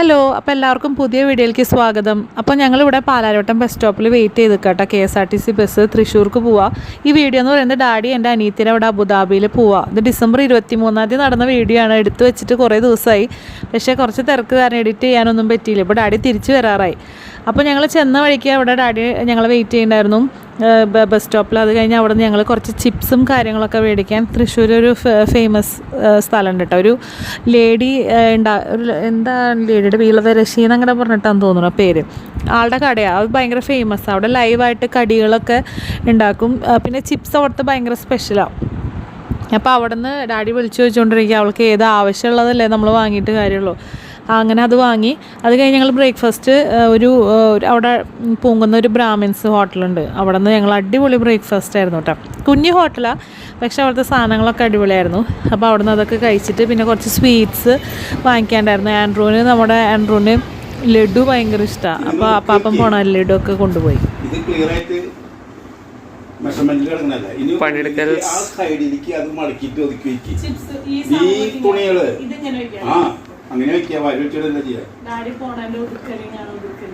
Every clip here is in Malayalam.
ഹലോ അപ്പോൾ എല്ലാവർക്കും പുതിയ വീഡിയോയിലേക്ക് സ്വാഗതം. അപ്പോൾ ഞങ്ങളിവിടെ പാലാരോട്ടം ബസ് സ്റ്റോപ്പിൽ വെയിറ്റ് ചെയ്ത് കേട്ടോ K S R T C bus തൃശ്ശൂർക്ക് പോവാ. ഈ വീഡിയോ എന്ന് പറയുന്നത് ഡാഡി എന്റെ അനിയത്തിന്റെ അവിടെ അബുദാബിയിൽ പോവാ. ഇത് ഡിസംബർ ഇരുപത്തി മൂന്നാം തീയതി നടന്ന വീഡിയോ ആണ്. എടുത്തു വെച്ചിട്ട് കുറേ ദിവസമായി. പക്ഷേ കുറച്ച് തിരക്ക് കാരണം എഡിറ്റ് ചെയ്യാനൊന്നും പറ്റിയില്ല. ഇപ്പോൾ ഡാഡി തിരിച്ചു വരാറായി. അപ്പോൾ ഞങ്ങൾ ചെന്ന വഴിക്ക് അവിടെ ഡാഡി ഞങ്ങൾ വെയിറ്റ് ചെയ്യുന്നുണ്ടായിരുന്നു ബസ് സ്റ്റോപ്പിൽ അത് കഴിഞ്ഞ് അവിടെ നിന്ന് ഞങ്ങൾ കുറച്ച് ചിപ്സും കാര്യങ്ങളൊക്കെ മേടിക്കാൻ തൃശ്ശൂർ ഒരു ഫേമസ് സ്ഥലമുണ്ട് കേട്ടോ ഒരു ലേഡി ഉണ്ടാ ഒരു എന്താ ലേഡിയുടെ വീളവരശി എന്നങ്ങനെ പറഞ്ഞിട്ടാന്ന് തോന്നുന്നു പേര്. ആളുടെ കടയാണ് അത് ഭയങ്കര ഫേമസ് അവിടെ ലൈവായിട്ട് കടികളൊക്കെ ഉണ്ടാക്കും പിന്നെ ചിപ്സ് അവിടുത്തെ ഭയങ്കര സ്പെഷ്യലാണ് അപ്പോൾ അവിടെ നിന്ന് ഡാഡി വിളിച്ചു വെച്ചുകൊണ്ടിരിക്കുക അവൾക്ക് ഏത് ആവശ്യമുള്ളതല്ലേ നമ്മൾ വാങ്ങിയിട്ട് കാര്യമുള്ളൂ അങ്ങനെ അത് വാങ്ങി. അത് കഴിഞ്ഞ് ഞങ്ങൾ ബ്രേക്ക്ഫാസ്റ്റ് ഒരു അവിടെ പൂങ്കുന്ന ഒരു ബ്രാഹ്മിൻസ് ഹോട്ടലുണ്ട്. അവിടെ നിന്ന് ഞങ്ങൾ അടിപൊളി ബ്രേക്ക്ഫാസ്റ്റ് ആയിരുന്നു കേട്ടോ കുഞ്ഞു ഹോട്ടലാണ് പക്ഷേ അവിടുത്തെ സാധനങ്ങളൊക്കെ അടിപൊളിയായിരുന്നു. അപ്പോൾ അവിടെ നിന്ന് അതൊക്കെ കഴിച്ചിട്ട് പിന്നെ കുറച്ച് സ്വീറ്റ്സ് വാങ്ങിക്കാണ്ടായിരുന്നു. ആൻഡ്രൂന് നമ്മുടെ ആൻഡ്രൂന് ലഡു ഭയങ്കര ഇഷ്ടമാണ് അപ്പോൾ അപ്പാപ്പം പോണ ലഡു ഒക്കെ കൊണ്ടുപോയി. ഇത് ക്ലിയർ ആയിട്ട് മെഷർമെന്റിൽ കിടക്കണല്ല ഇനി പണിയെടുക്കൽ ആ സൈഡിലേക്ക് അത് മടക്കിയിട്ട് ഒതുക്കി വെക്കി. ഈ തുണികൾ. ആ അങ്ങനെ വെക്കുക വരി വെച്ചിടല്ല ചെയ്യാ? ഡാഡി ഒതുക്കൽ ഞാൻ ഒതുക്കൽ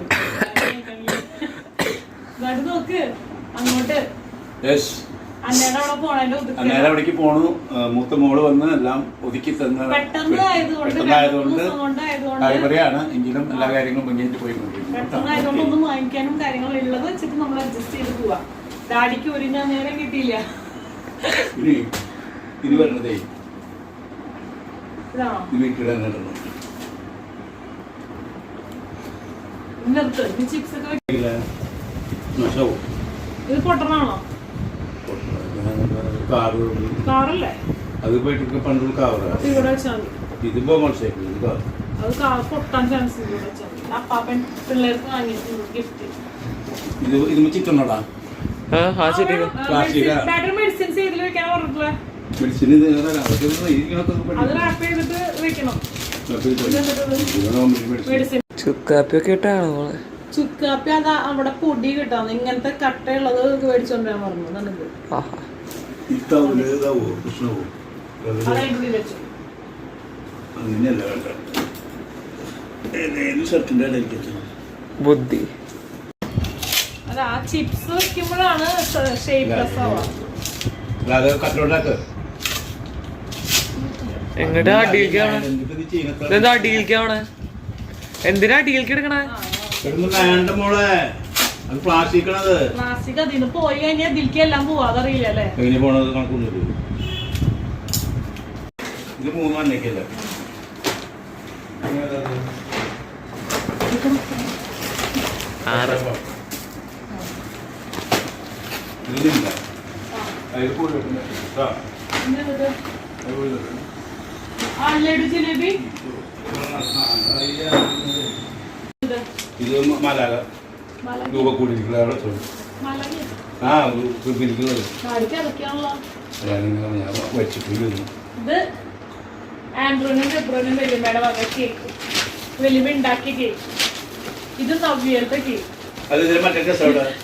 ഡാഡി നോക്ക് അങ്ങോട്ട്. യെസ്. അന്നേരം അവിടേക്ക് പോണു. മൂത്ത മോൾ വന്ന് എല്ലാം ഒതുക്കി തന്ന പെട്ടെന്നായതുകൊണ്ട് ഡ്രൈവറെയാണ് എങ്കിലും എല്ലാ കാര്യങ്ങളും മുന്നേറ്റ് പോയി ഒന്നും വാങ്ങിക്കാനും കാര്യങ്ങളും ഉള്ളത് വെച്ചിട്ട് നമ്മൾ അഡ്ജസ്റ്റ് ചെയ്ത് പോവാ. ഡാഡിക്ക് ഒരു ഞാൻ നേരം കിട്ടിയില്ല. ഇനി ഇനി വരണതേ. വീട്ടിലിടാൻ കിടന്നു. നഷ്ടവും ഇത് പൊട്ടണാണോ? കാറ് കാറല്ലേ? അത് പോയിട്ട് പണ്ട് അപ്പൊ ഇവിടെ വെച്ചാൽ ഇതിപ്പോ മോട്ടോർസൈക്കിൾ ഇത് അത് കാർ പൊട്ടാൻ ചാൻസ് ഇവിടെ വെച്ചാൽ അപ്പാപ്പൻ പിള്ളേർക്ക് വാങ്ങിയിട്ടുണ്ട് ഗിഫ്റ്റ് ഇത് ഇത് ആ ആ ശരി പ്ലാസ്റ്റിക്കാ? ബാറ്ററി മെഡിസിൻസ് ഇതിൽ വെക്കാൻ പറഞ്ഞിട്ടുള്ള? ചുക്കാപ്പിയൊക്കെ ഇട്ടാണ് മോളെ? ചുക്കാപ്പി അത് അവിടെ പൊടി കിട്ടാന്ന്. ഇങ്ങനത്തെ കട്ടയുള്ളത് മേടിച്ചോണ്ട് പറഞ്ഞു? ബുദ്ധി. അതാ ആ ചിപ്സ് വെക്കുമ്പോഴാണ് ഷേപ്പ്ലെസ് ആവുക അല്ല, അത് കട്ടിലോട്ടാക്ക്. എങ്ങോട്ട് അടിയിലേക്ക് എന്നിട്ട് ഇത് അടിയിലേക്ക് അടിയിലേക്കാണ് എന്തിനാ അടിയിലേക്ക് എടുക്കണേ? ഇവിടുന്ന് അത് പ്ലാസ്റ്റിക് അതിന് പോയി കഴിഞ്ഞാൽ ഇതിലേക്ക് എല്ലാം പോവാതറിയില്ല അല്ലേ? എങ്ങനെ പോണത് കണക്കൊന്നുമില്ല ഇത് മൂന്ന് മണിക്കല്ലേ ആറ്. ഇതില്ല അതിൽ കൂടി വെക്കുന്നത്. ആ, പിന്നെ ഇത് മലാല രൂപ മലങ്ങി ആ ഇരിക്കുന്നത് ഞാൻ വെച്ചിട്ട് വരുന്നു ഇത് ആൻഡ്രോനും ഫെബ്രുവനും വെല്ലുമ്മയുടെ വക കേക്ക്. വെല്ലുമ്മ ഉണ്ടാക്കിയ കേക്ക്. ഇത് നവ്യത്തെ കേക്ക്.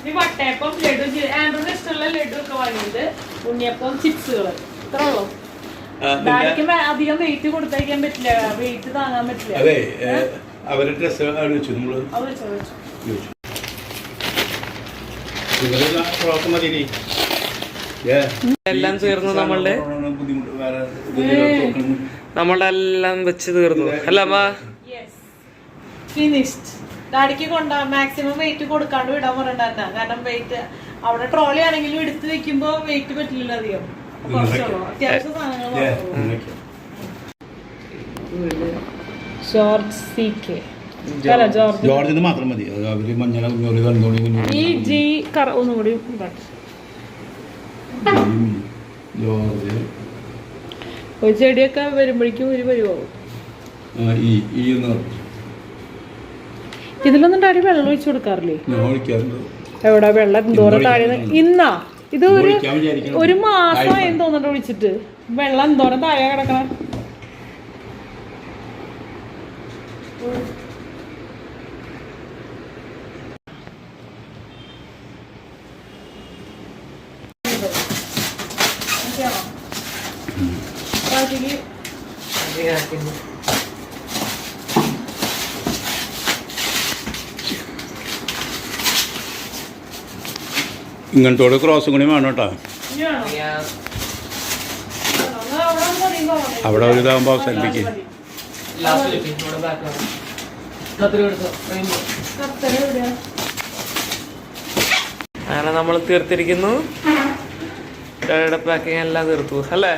ഈ വട്ടയപ്പം ലഡു ആൻഡ്രോന് ഇഷ്ടമുള്ള ലഡു ഒക്കെ വാങ്ങിയത് ഉണ്ണിയപ്പം ചിപ്സുകൾ ഇത്ര ഉള്ളൂ ആ, നിന്റെ- ഡാഡിക്ക് വേ- അധികം വെയിറ്റ് കൊടുത്തേക്കാൻ പറ്റില്ല. വെയിറ്റ് താങ്ങാൻ പറ്റില്ല. അതെ അവരുടെ ചോദിച്ചു എല്ലാം തീർന്നു നമ്മളുടെ. നമ്മളുടെ എല്ലാം വെച്ച് തീർന്നു. അല്ല അമ്മ? ഫിനിഷ്ഡ് ഡാഡിക്ക് കൊണ്ടാ മാക്സിമം വെയിറ്റ് കൊടുക്കാണ്ട് വിടാൻ പറയണ്ട കാരണം വെയിറ്റ് അവിടെ ട്രോളി ആണെങ്കിലും എടുത്ത് വെക്കുമ്പോ വെയിറ്റ് പറ്റില്ലല്ലോ അധികം. ഇങ്ങനെയൊക്കെ. George C K. അല്ല ജോർജ്. മാത്രം മതി. അവർ മഞ്ഞള കുഞ്ഞോളി ഈ ജി കറ. ജോർജ്. ഒരു ചെടിയൊക്കെ വരുമ്പോഴേക്കും ഒരു പരിവാകും ഇതിലൊന്നും താഴെ വെള്ളം ഒഴിച്ചു കൊടുക്കാറില്ലേ? എവിടെ വെള്ളം? എന്തോരം താഴെ ഇന്നാ? ഇത് ഒരു ഒരു മാസമായി തോന്നിട്ട് വിളിച്ചിട്ട്. വെള്ളം എന്തോരം താഴെ കിടക്കണം. ബാക്കിക്ക് ഇങ്ങനത്തോട് ക്രോസും കൂടി വേണം കേട്ടോ. അവിടെ ഒരു ഇതാകുമ്പോൾ അങ്ങനെ നമ്മൾ തീർത്തിരിക്കുന്നു. പാക്കിങ് എല്ലാം തീർത്തു. അല്ലേ?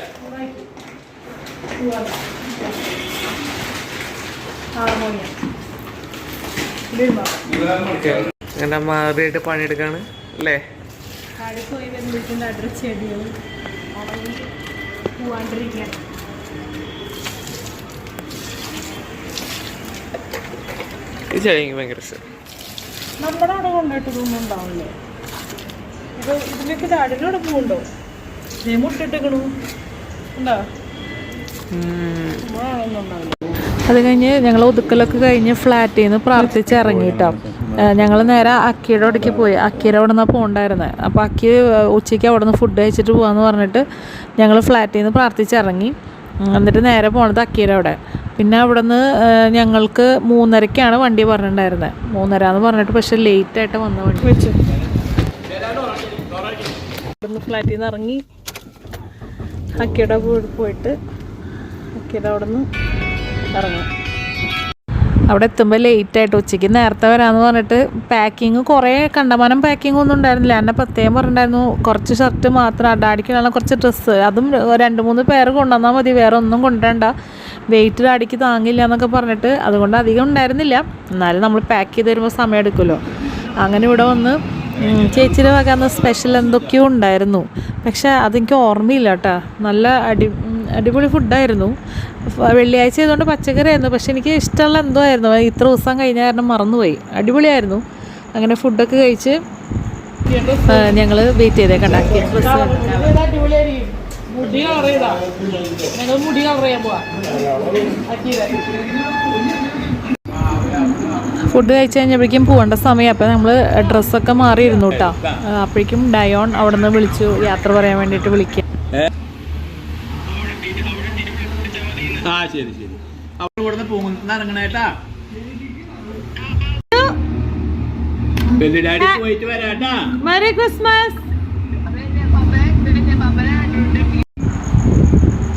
അങ്ങനെ മാറിയിട്ട് പണിയെടുക്കാണ്. അല്ലേ? ഇത് ചെടി എനിക്ക് ഭയങ്കര ഇഷ്ടം നമ്മുടെ അവിടെ കൊണ്ടുപോയിട്ട് ഉണ്ടാവില്ലേ? ഇത് ഇതിലേക്ക് അവിടെ പോകുന്നുണ്ടോ ഞാൻ മുട്ടിട്ടിക്കണു. ഉണ്ടോ? അത് കഴിഞ്ഞ് ഞങ്ങൾ ഒതുക്കലൊക്കെ കഴിഞ്ഞ് ഫ്ലാറ്റിൽ നിന്ന് പ്രാർത്ഥിച്ച് ഇറങ്ങിയിട്ടോ ഞങ്ങൾ നേരെ അക്കിയുടെ അവിടേക്ക് പോയി. അക്കിയുടെ അവിടെ നിന്നാണ് പോകണ്ടായിരുന്നത് അപ്പോൾ അക്കി ഉച്ചയ്ക്ക് അവിടെ നിന്ന് ഫുഡ് കഴിച്ചിട്ട് പോകാമെന്ന് പറഞ്ഞിട്ട് ഞങ്ങൾ ഫ്ലാറ്റിൽ നിന്ന് പ്രാർത്ഥിച്ചിറങ്ങി എന്നിട്ട് നേരെ പോണത് അക്കിയുടെ അവിടെ. പിന്നെ അവിടെ നിന്ന് ഞങ്ങൾക്ക് മൂന്നരക്കാണ് വണ്ടി പറഞ്ഞിട്ടുണ്ടായിരുന്നത് മൂന്നര എന്ന് പറഞ്ഞിട്ട് പക്ഷെ പക്ഷേ ലേറ്റായിട്ട് വന്ന വണ്ടി. വെച്ചു. ഇവിടുന്ന് ഫ്ലാറ്റിൽ നിന്ന് ഇറങ്ങി അക്കിയുടെ പോയിട്ട് അക്കിയുടെ അവിടെ നിന്ന് ഇറങ്ങും. അവിടെ എത്തുമ്പോൾ ലേറ്റ് ആയിട്ട് ഉച്ചയ്ക്ക് നേരത്തെ വരാമെന്ന് പറഞ്ഞിട്ട് പാക്കിങ് കുറേ കണ്ടമാനം പാക്കിംഗ് ഒന്നും ഉണ്ടായിരുന്നില്ല. എന്നെ പ്രത്യേകം പറഞ്ഞിട്ടുണ്ടായിരുന്നു കുറച്ച് ഷർട്ട് മാത്രം അടാടിക്കാനുള്ള കുറച്ച് ഡ്രസ്സ് അതും രണ്ട് മൂന്ന് പേര് കൊണ്ടുവന്നാൽ മതി വേറെ ഒന്നും കൊണ്ടുവരണ്ട. വെയിറ്റ് അടിക്ക് താങ്ങില്ല എന്നൊക്കെ പറഞ്ഞിട്ട് അതുകൊണ്ട് അധികം ഉണ്ടായിരുന്നില്ല. എന്നാലും നമ്മൾ പാക്ക് ചെയ്ത് വരുമ്പോൾ സമയം എടുക്കുമല്ലോ. അങ്ങനെ ഇവിടെ വന്ന് ചേച്ചിയുടെ വക സ്പെഷ്യൽ എന്തൊക്കെയോ ഉണ്ടായിരുന്നു. പക്ഷേ അതെനിക്ക് ഓർമ്മയില്ല കേട്ടോ. നല്ല അടി അടിപൊളി ഫുഡായിരുന്നു വെള്ളിയാഴ്ച ആയതുകൊണ്ട് പച്ചക്കറി ആയിരുന്നു പക്ഷെ എനിക്ക് ഇഷ്ടമുള്ള എന്തോ ആയിരുന്നു. ഇത്ര ദിവസം കഴിഞ്ഞ കാരണം മറന്നുപോയി. അടിപൊളിയായിരുന്നു. അങ്ങനെ ഫുഡൊക്കെ കഴിച്ച് ഞങ്ങൾ വെയിറ്റ് ചെയ്തേക്കണ്ടാക്കി മുടി കളർ ചെയ്താ ഞങ്ങൾ മുടി ചെയ്യാൻ പോവാ ഫുഡ് കഴിച്ച് കഴിഞ്ഞപ്പോഴേക്കും പോകേണ്ട സമയം. അപ്പം നമ്മൾ ഡ്രസ്സൊക്കെ മാറിയിരുന്നു കേട്ടോ അപ്പോഴേക്കും ഡയോൺ അവിടെ നിന്ന് വിളിച്ചു. യാത്ര പറയാൻ വേണ്ടിയിട്ട് വിളിക്കുക ആ ശരി ശരി. അവിടെ ഇവിടുന്ന് പോകുന്ന. ഇറങ്ങണേട്ടാ ഡാഡി പോയിട്ട് വരാട്ടാ മെറി ക്രിസ്മസ്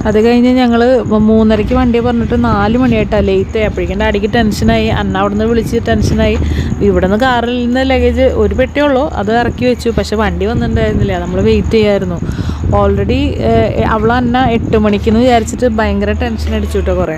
അത് കഴിഞ്ഞ് ഞങ്ങൾ മൂന്നരയ്ക്ക് വണ്ടി പറഞ്ഞിട്ട് നാല് മണിയായിട്ടാണ് ലേറ്റ് ആയി അപ്പോഴേക്കും ഡാഡിക്ക് ടെൻഷനായി അന്ന അവിടുന്ന് വിളിച്ച് ടെൻഷനായി ഇവിടെ നിന്ന് കാറിൽ നിന്ന് ലഗേജ് ഒരു പെട്ടിയുള്ളൂ അത് ഇറക്കി വെച്ചു. പക്ഷെ വണ്ടി വന്നിട്ടുണ്ടായിരുന്നില്ല. നമ്മൾ വെയിറ്റ് ചെയ്യായിരുന്നു. ഓൾറെഡി അവൾ തന്നെ എട്ട് മണിക്കെന്ന് വിചാരിച്ചിട്ട് ഭയങ്കര ടെൻഷൻ അടിച്ചു കേട്ടോ കുറേ.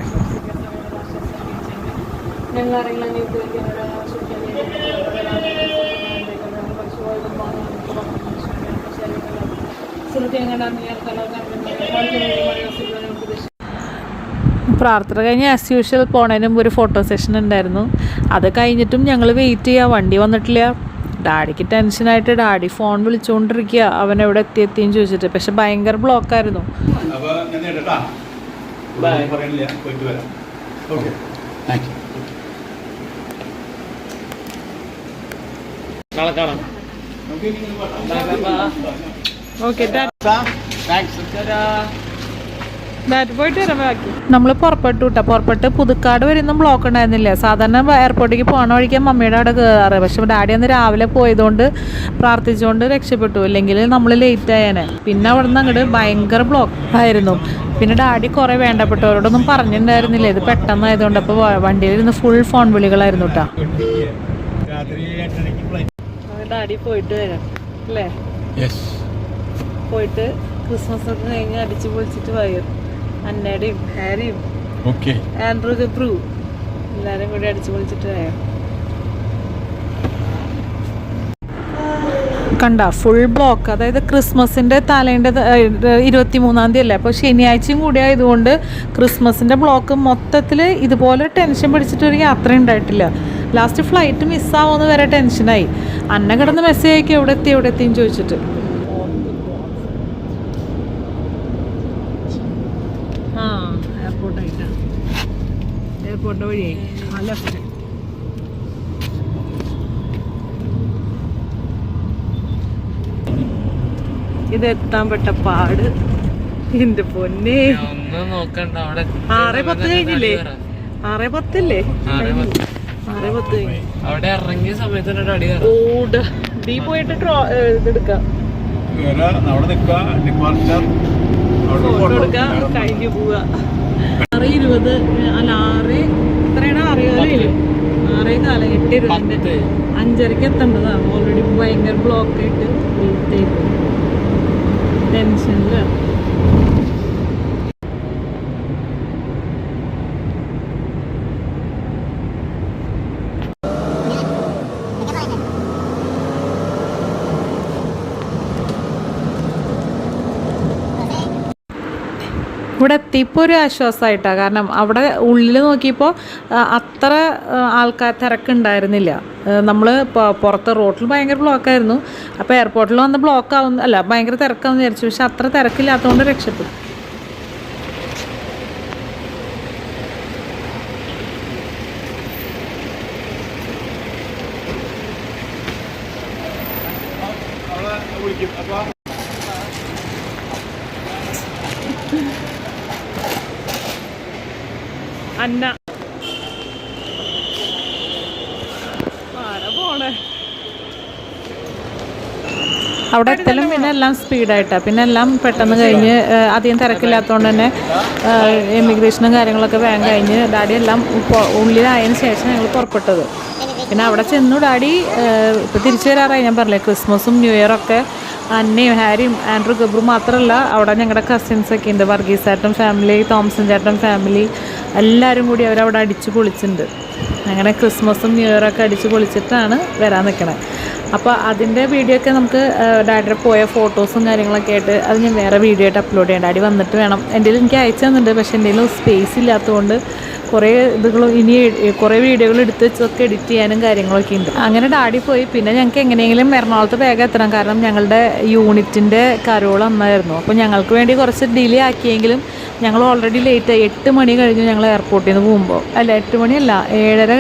പ്രാർത്ഥന കഴിഞ്ഞ് ആസ് യൂഷ്വൽ മുമ്പ് ഒരു ഫോട്ടോ സെഷൻ ഉണ്ടായിരുന്നു. അത് കഴിഞ്ഞിട്ടും ഞങ്ങൾ വെയിറ്റ് ചെയ്യുക വണ്ടി വന്നിട്ടില്ല. ഡാഡിക്ക് ടെൻഷനായിട്ട് ഡാഡി ഫോൺ വിളിച്ചുകൊണ്ടിരിക്കുക അവൻ എവിടെ എത്തി എത്തിയെന്ന് ചോദിച്ചിട്ട്. പക്ഷെ ഭയങ്കര ബ്ലോക്കായിരുന്നു. ഓക്കെ. താങ്ക്സ് നമ്മൾ പുറപ്പെട്ടു കേട്ടോ പുറപ്പെട്ട് പുതുക്കാട് വരുന്ന ബ്ലോക്ക് ഉണ്ടായിരുന്നില്ല. സാധാരണ എയർപോർട്ടിലേക്ക് പോകണ വഴിക്ക് മമ്മിയുടെ അവിടെ കയറാറ് പക്ഷെ ഡാഡി അന്ന് രാവിലെ പോയതുകൊണ്ട് പ്രാർത്ഥിച്ചുകൊണ്ട് രക്ഷപ്പെട്ടു. ഇല്ലെങ്കിൽ നമ്മൾ ലേറ്റ് ആയേനെ. പിന്നെ അവിടെ നിന്ന് അങ്ങോട്ട് ഭയങ്കര ബ്ലോക്ക് ആയിരുന്നു. പിന്നെ ഡാഡി കുറേ വേണ്ടപ്പെട്ടവരോടൊന്നും പറഞ്ഞിട്ടുണ്ടായിരുന്നില്ല. ഇത് പെട്ടെന്നായതുകൊണ്ട് അപ്പോൾ വണ്ടിയിലിരുന്ന് ഫുൾ ഫോൺ വിളികളായിരുന്നു കേട്ടോ രാത്രി എട്ടരയ്ക്ക് ഫ്ലൈറ്റ് ഡാഡി പോയിട്ട് വരാം അല്ലേ? യെസ് പോയിട്ട് ക്രിസ്മസ് ഒക്കെ കഴിഞ്ഞ് അടിച്ചു പൊളിച്ചിട്ട് വരും. അന്നയുടെയും ഹാരിയും ഓക്കെ. ആൻഡ്രൂ ഗബ്രു എല്ലാവരും കൂടി അടിച്ചു പൊളിച്ചിട്ട് വരാം. കണ്ട ഫുൾ ബ്ലോക്ക് അതായത് ക്രിസ്മസിന്റെ തലേന്റെ ഇരുപത്തി മൂന്നാം തീയതി അല്ലേ? അപ്പോൾ ശനിയാഴ്ചയും കൂടി ആയതുകൊണ്ട് ക്രിസ്മസിന്റെ ബ്ലോക്ക് മൊത്തത്തിൽ ഇതുപോലെ ടെൻഷൻ പിടിച്ചിട്ടൊരു യാത്ര ഉണ്ടായിട്ടില്ല. ലാസ്റ്റ് ഫ്ലൈറ്റ് മിസ്സാവുമെന്ന് വരെ ടെൻഷനായി അന്ന കിടന്ന് മെസ്സേജ് അയക്കും എവിടെ എത്തി എവിടെ എത്തിയും ചോദിച്ചിട്ട് ആ എയർപോർട്ടായിട്ടാണ് എയർപോർട്ട് വഴിയായി ആ ലെഫ്റ്റ് ഇത് എത്താൻ പെട്ട പാട്. എന്റെ പൊന്നെ. ആറേ നോക്കണ്ട അവിടെ ആറ് പത്ത് കഴിഞ്ഞില്ലേ? ആറേ പത്തല്ലേ? ആറേ പത്ത്. അവിടെ ഇറങ്ങിയ സമയത്ത് ഓട്. ഡീ പോയിട്ട് ട്രോ ഇതെടുക്കാം ഫോട്ടോ എടുക്കാം കഴിഞ്ഞു പോവുക. ആറ് ഇരുപത് അല്ല ആറ് എത്രയാണ് അറിയാലോ ആറേ കാലം എട്ട് ഇരുപതിന്റെ പത്ത്. അഞ്ചരക്ക് എത്തേണ്ടതാണ്. ഓൾറെഡി ഭയങ്കര ബ്ലോക്ക് ആയിട്ട് വെയിറ്റ് ടെൻഷനിൽ ഇവിടെ എത്തിയപ്പോൾ ഒരു ആശ്വാസമായിട്ടാണ് കാരണം അവിടെ ഉള്ളിൽ നോക്കിയപ്പോൾ അത്ര ആൾക്കാർ തിരക്കുണ്ടായിരുന്നില്ല. നമ്മൾ പുറത്ത് റോട്ടിൽ ഭയങ്കര ബ്ലോക്കായിരുന്നു. അപ്പോൾ എയർപോർട്ടിൽ വന്ന് ബ്ലോക്ക് ആവുന്ന അല്ല ഭയങ്കര തിരക്കാവുന്ന വിചാരിച്ചു. പക്ഷെ അത്ര തിരക്കില്ലാത്തതുകൊണ്ട് രക്ഷപ്പെട്ടു. അന്ന. പോണേ? അവിടെ എത്തലും പിന്നെ എല്ലാം സ്പീഡായിട്ടാണ് പിന്നെ എല്ലാം പെട്ടെന്ന് കഴിഞ്ഞ് അധികം തിരക്കില്ലാത്തതുകൊണ്ട് തന്നെ ഇമിഗ്രേഷനും കാര്യങ്ങളൊക്കെ വേഗം കഴിഞ്ഞ് ഡാഡി എല്ലാം ഉള്ളിലായതിനു ശേഷം ഞങ്ങൾ പുറപ്പെട്ടത്. പിന്നെ അവിടെ ചെന്നു ഡാഡി ഇപ്പോൾ തിരിച്ചു വരാറായി ഞാൻ പറഞ്ഞില്ലേ ക്രിസ്മസും ന്യൂ ഇയറൊക്കെ. അന്നയും ഹാരിയും ആൻഡ്രു ഗബ്രു മാത്രമല്ല അവിടെ ഞങ്ങളുടെ കസിൻസ് ഒക്കെ ഉണ്ട് വർഗീസ് ചേട്ടൻ ഫാമിലി തോംസൺ ചേട്ടൻ ഫാമിലി എല്ലാവരും കൂടി അവരവിടെ അടിച്ച് പൊളിച്ചിട്ടുണ്ട് അങ്ങനെ ക്രിസ്മസും ന്യൂ ഇയറൊക്കെ അടിച്ച് പൊളിച്ചിട്ടാണ് വരാൻ നിൽക്കണത് അപ്പോൾ അതിന്റെ വീഡിയോ ഒക്കെ നമുക്ക് ഡാഡിയുടെ പോയ ഫോട്ടോസും കാര്യങ്ങളൊക്കെ ആയിട്ട് അത് ഞാൻ വേറെ വീഡിയോ ആയിട്ട് അപ്ലോഡ് ചെയ്യാം. ഡാഡി വന്നിട്ട് വേണം. എന്റെ എനിക്ക് അയച്ചു തന്നിട്ടുണ്ട് പക്ഷേ എന്റെ സ്പേസ് ഇല്ലാത്തതുകൊണ്ട് കുറേ ഇതുകൾ ഇനി കുറേ വീഡിയോകൾ എടുത്ത് വെച്ചൊക്കെ എഡിറ്റ് ചെയ്യാനും കാര്യങ്ങളൊക്കെ ഉണ്ട്. അങ്ങനെ ഡാഡി പോയി. പിന്നെ ഞങ്ങൾക്ക് എങ്ങനെയെങ്കിലും എറണാകുളത്ത് വേഗം എത്തണം. കാരണം ഞങ്ങളുടെ യൂണിറ്റിന്റെ കരോൾ അന്നായിരുന്നു. അപ്പോൾ ഞങ്ങൾക്ക് വേണ്ടി കുറച്ച് ഡിലേ ആക്കിയെങ്കിലും ഞങ്ങൾ ഓൾറെഡി ലേറ്റ് എട്ട് മണി കഴിഞ്ഞു ഞങ്ങൾ എയർപോർട്ടിൽ നിന്ന് പോകുമ്പോൾ അല്ല എട്ട് മണിയല്ല ഏഴര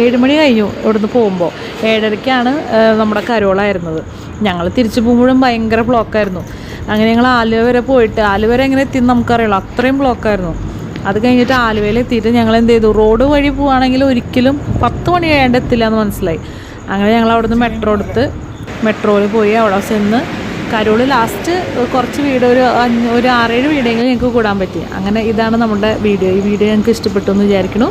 ഏഴ് മണി കഴിഞ്ഞു ഇവിടുന്ന് പോകുമ്പോൾ ഏഴരയ്ക്കാണ് നമ്മുടെ കരോളായിരുന്നത്. ഞങ്ങൾ തിരിച്ചു പോകുമ്പോഴും ഭയങ്കര ബ്ലോക്കായിരുന്നു അങ്ങനെ ഞങ്ങൾ ആലുവ വരെ പോയിട്ട് ആലുവ വരെ എങ്ങനെ എത്തി നമുക്കറിയുള്ളൂ അത്രയും ബ്ലോക്കായിരുന്നു അത് കഴിഞ്ഞിട്ട് ആലുവയിൽ എത്തിയിട്ട് ഞങ്ങൾ എന്ത് ചെയ്തു റോഡ് വഴി പോവുകയാണെങ്കിൽ ഒരിക്കലും പത്ത് മണി കഴിയാണ്ട് എത്തില്ല എന്ന് മനസ്സിലായി. അങ്ങനെ ഞങ്ങൾ അവിടുന്ന് മെട്രോ എടുത്ത് മെട്രോയിൽ പോയി. അവിടെ ചെന്ന് കരോൾ ലാസ്റ്റ് കുറച്ച് വീട് ഒരു അഞ്ച് ഒരു ആറേഴ് വീടെങ്കിലും ഞങ്ങൾക്ക് കൂടാൻ പറ്റി. അങ്ങനെ ഇതാണ് നമ്മുടെ വീഡിയോ. ഈ വീഡിയോ ഞങ്ങൾക്ക് ഇഷ്ടപ്പെട്ടു എന്ന് വിചാരിക്കുന്നു.